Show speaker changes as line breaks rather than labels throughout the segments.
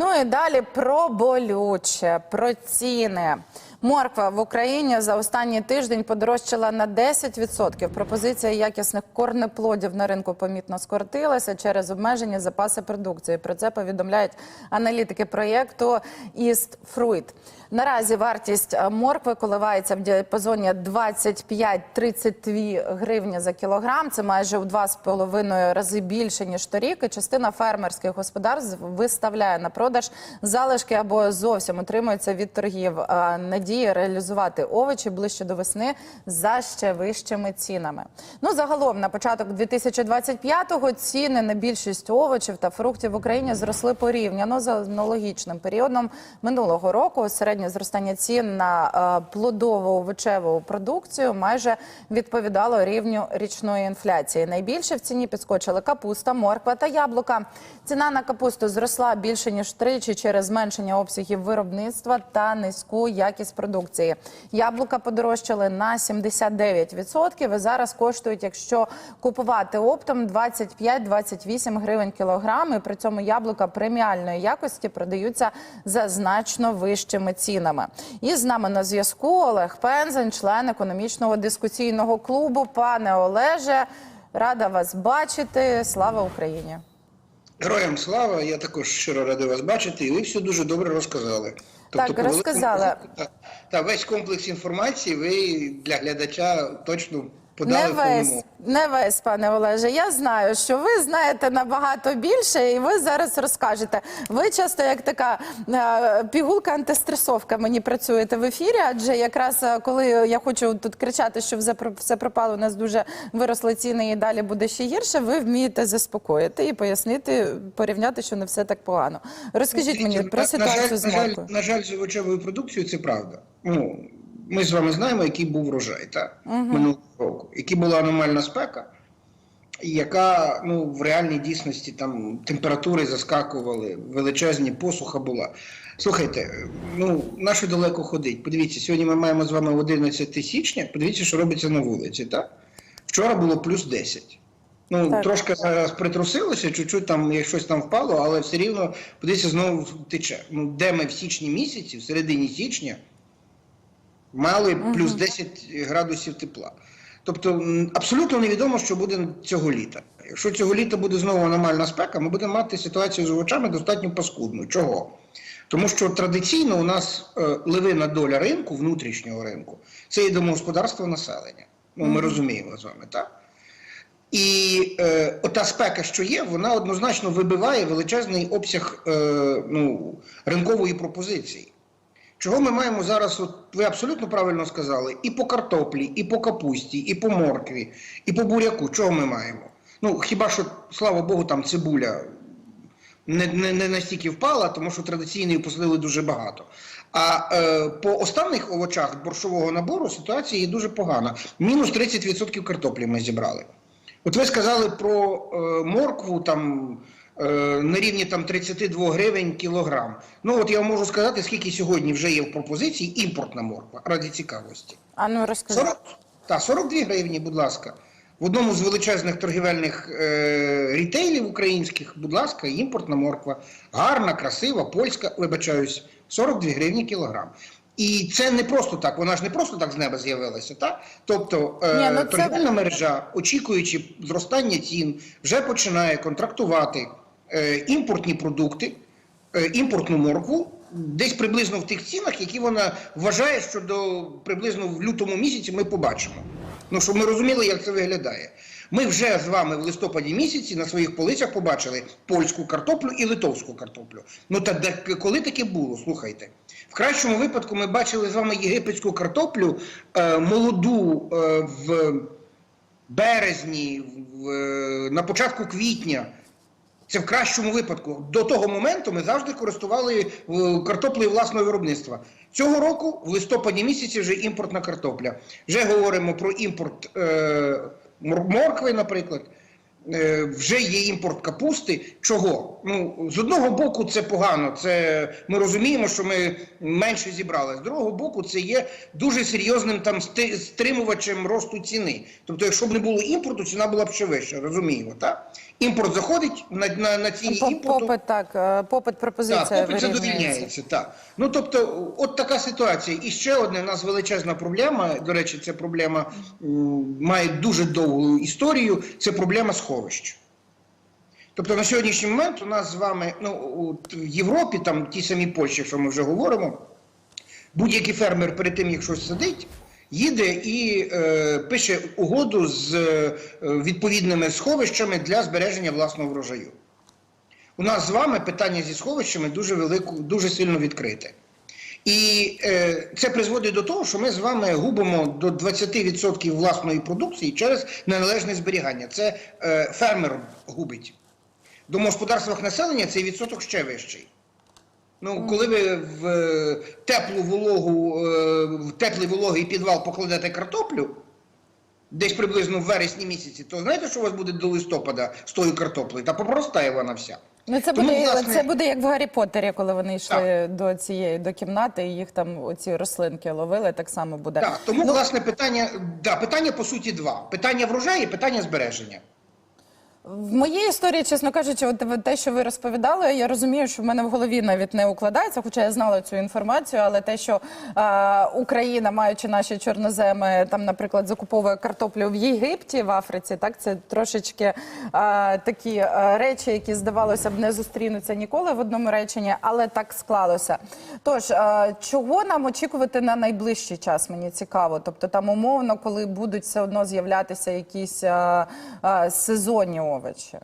Ну і далі про болюче, про ціни. Морква в Україні за останній тиждень подорожчала на 10%. Пропозиція якісних корнеплодів на ринку помітно скоротилася через обмежені запаси продукції. Про це повідомляють аналітики проєкту East Fruit. Наразі вартість моркви коливається в діапазоні 25-32 гривні за кілограм. Це майже у 2,5 рази більше ніж торік. І частина фермерських господарств виставляє на продаж залишки або зовсім утримується від торгів. А Надії реалізувати овочі ближче до весни за ще вищими цінами. Ну загалом на початок 2025-го ціни на більшість овочів та фруктів в Україні зросли порівняно з аналогічним періодом минулого року. Середнє зростання цін на е, плодову овочеву продукцію майже відповідало рівню річної інфляції. Найбільше в ціні підскочили капуста, морква та яблука. Ціна на капусту зросла більше ніж тричі через зменшення обсягів виробництва та низьку якість продукції. Яблука подорожчали на 79% і зараз коштують, якщо купувати оптом 25-28 гривень кілограм. І при цьому яблука преміальної якості продаються за значно вищими цінами. І з нами на зв'язку Олег Пензень, член економічного дискусійного клубу. Пане Олеже, рада вас бачити. Слава Україні!
Героям слава, я також щиро радий вас бачити, і ви все дуже добре розказали.
Так,
великому
розказали.
рахунку, Та, та весь комплекс інформації ви для глядача точно подали
Не весь, не весь, пане Олеже. Я знаю, що ви знаєте набагато більше, і ви зараз розкажете. Ви часто як така е, пігулка антистресовка мені працюєте в ефірі, адже якраз е, коли я хочу тут кричати, що все, про- все пропало, у нас дуже виросли ціни і далі буде ще гірше. Ви вмієте заспокоїти і пояснити, порівняти, що не все так погано. Розкажіть мені про ситуацію з моркою.
на жаль, з овочевою продукцією це правда. Ну, ми з вами знаємо, який був врожай та, минулого року, який була аномальна спека, яка ну, в реальній дійсності там температури заскакували, величезні посуха була. Слухайте, ну нащо далеко ходить? Подивіться, сьогодні ми маємо з вами 11 січня. Подивіться, що робиться на вулиці. Так? Вчора було плюс 10. Ну,
Так.
трошки зараз притрусилося, чуть-чуть там як щось там впало, але все рівно подивіться, знову тече. Ну, де ми в січні місяці, в середині січня, мали плюс 10 градусів тепла. Тобто абсолютно невідомо, що буде цього літа. Якщо цього літа буде знову аномальна спека, ми будемо мати ситуацію з овочами достатньо паскудну. Чого? Тому що традиційно у нас е, ливина доля ринку, внутрішнього ринку, це є домогосподарство населення. Ну, ми розуміємо з вами, так? І е, ота спека, що є, вона однозначно вибиває величезний обсяг е, ну, ринкової пропозиції. Чого ми маємо зараз, от ви абсолютно правильно сказали, і по картоплі, і по капусті, і по моркві, і по буряку. Чого ми маємо? Ну, хіба що, слава Богу, там цибуля не, не, не настільки впала, тому що традиційної посадили дуже багато. А е, по останніх овочах борщового набору ситуація є дуже погана. Мінус 30% картоплі ми зібрали. От ви сказали про е, моркву там на рівні там 32 гривень кілограм. Ну от я можу сказати, скільки сьогодні вже є в пропозиції імпортна морква ради цікавості.
А ну розкажіть.
40, та, 42 гривні, будь ласка. В одному з величезних торгівельних е, рітейлів українських, будь ласка, імпортна морква. Гарна, красива, польська, вибачаюсь, 42 гривні кілограм. І це не просто так, вона ж не просто так з неба з'явилася, так? Тобто е,
Ні, ну це-
торгівельна мережа, очікуючи зростання цін, вже починає контрактувати е, імпортні продукти, е, імпортну моркву десь приблизно в тих цінах, які вона вважає, що до приблизно в лютому місяці ми побачимо. Ну, щоб ми розуміли, як це виглядає. Ми вже з вами в листопаді місяці на своїх полицях побачили польську картоплю і литовську картоплю. Ну та де, коли таке було, слухайте. В кращому випадку ми бачили з вами єгипетську картоплю е, молоду е, в березні, в, е, на початку квітня. Це в кращому випадку. До того моменту ми завжди користували е, картоплею власного виробництва. Цього року, в листопаді місяці, вже імпортна картопля. Вже говоримо про імпорт е, моркви, наприклад. Е, вже є імпорт капусти. Чого? Ну, з одного боку, це погано. Це ми розуміємо, що ми менше зібрали. З другого боку, це є дуже серйозним там стримувачем росту ціни. Тобто, якщо б не було імпорту, ціна була б ще вища, розуміємо, так? Імпорт заходить на, на, на ціні
По-
імпорту.
Попит, так, е, попит, пропозиція
Так, попит задовільняється. Так. Ну тобто, от така ситуація. І ще одна у нас величезна проблема. До речі, ця проблема має дуже довгу історію. Це проблема сховищ. Тобто на сьогоднішній момент у нас з вами, ну от в Європі, там ті самі Польщі, що ми вже говоримо, будь-який фермер перед тим, як щось садить, їде і е, пише угоду з е, відповідними сховищами для збереження власного врожаю. У нас з вами питання зі сховищами дуже велику, дуже сильно відкрите. І е, це призводить до того, що ми з вами губимо до 20% власної продукції через неналежне зберігання. Це е, фермер губить. В домогосподарствах населення цей відсоток ще вищий. Ну, коли ви в е, теплу вологу, е, в теплий вологий підвал покладете картоплю, десь приблизно в вересні місяці, то знаєте, що у вас буде до листопада з тою картоплею? Та попростає вона вся.
Ну, це
Тому,
буде,
власне-
це буде як в Гаррі Поттері, коли вони йшли до цієї до кімнати, і їх там оці рослинки ловили, так само буде.
Так, тому
Ну,
власне питання, да, питання по суті два: питання врожаю і питання збереження.
В моїй історії, чесно кажучи, от те, що ви розповідали, я розумію, що в мене в голові навіть не укладається, хоча я знала цю інформацію, але те, що е, Україна, маючи наші чорноземи, там, наприклад, закуповує картоплю в Єгипті, в Африці, так це трошечки е, такі е, речі, які здавалося б не зустрінуться ніколи в одному реченні, але так склалося. Тож, е, чого нам очікувати на найближчий час? Мені цікаво. Тобто, там умовно, коли будуть все одно з'являтися якісь е, е, сезонні овочі.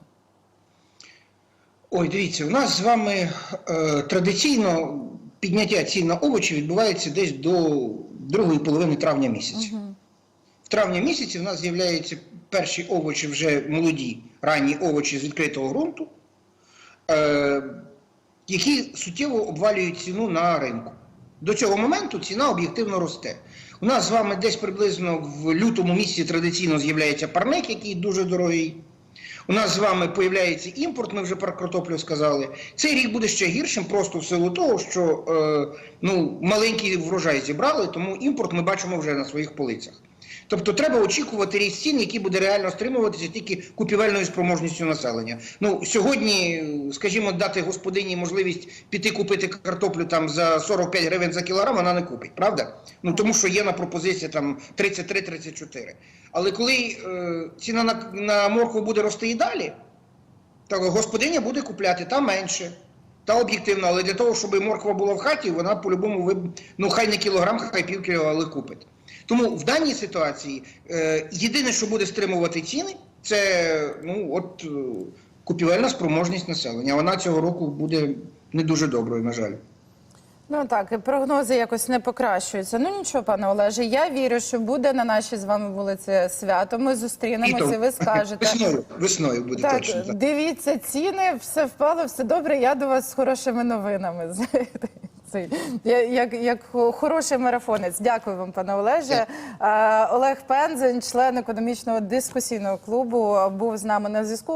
Ой, дивіться, у нас з вами е, традиційно підняття цін на овочі відбувається десь до другої половини травня місяця. В травні місяці в нас з'являються перші овочі вже молоді, ранні овочі з відкритого ґрунту, е, які суттєво обвалюють ціну на ринку. До цього моменту ціна об'єктивно росте. У нас з вами десь приблизно в лютому місяці традиційно з'являється парник, який дуже дорогий. У нас з вами появляється імпорт, ми вже про картоплю сказали. Цей рік буде ще гіршим, просто в силу того, що е, ну, маленький врожай зібрали, тому імпорт ми бачимо вже на своїх полицях. Тобто треба очікувати ріст цін, який буде реально стримуватися тільки купівельною спроможністю населення. Ну сьогодні, скажімо, дати господині можливість піти купити картоплю там за 45 гривень за кілограм, вона не купить, правда? Ну тому що є на пропозиція там 33-34. Але коли е, ціна на, на моркву буде рости і далі, то господиня буде купляти та менше. Та об'єктивно, але для того, щоб морква була в хаті, вона по-любому ви, ну хай не кілограм, хай пів кіло, але купить. Тому в даній ситуації е, єдине, що буде стримувати ціни, це ну от е, купівельна спроможність населення. Вона цього року буде не дуже доброю, на жаль.
Ну так, прогнози якось не покращуються. Ну нічого, пане Олеже, я вірю, що буде на нашій з вами вулиці свято. Ми зустрінемося, і ви скажете.
Весною, весною буде
Так,
точно. Так.
дивіться ціни, все впало, все добре. Я до вас з хорошими новинами. Цей, як, як хороший марафонець. Дякую вам, пане Олеже. Олег Пензень, член економічного дискусійного клубу, був з нами на зв'язку.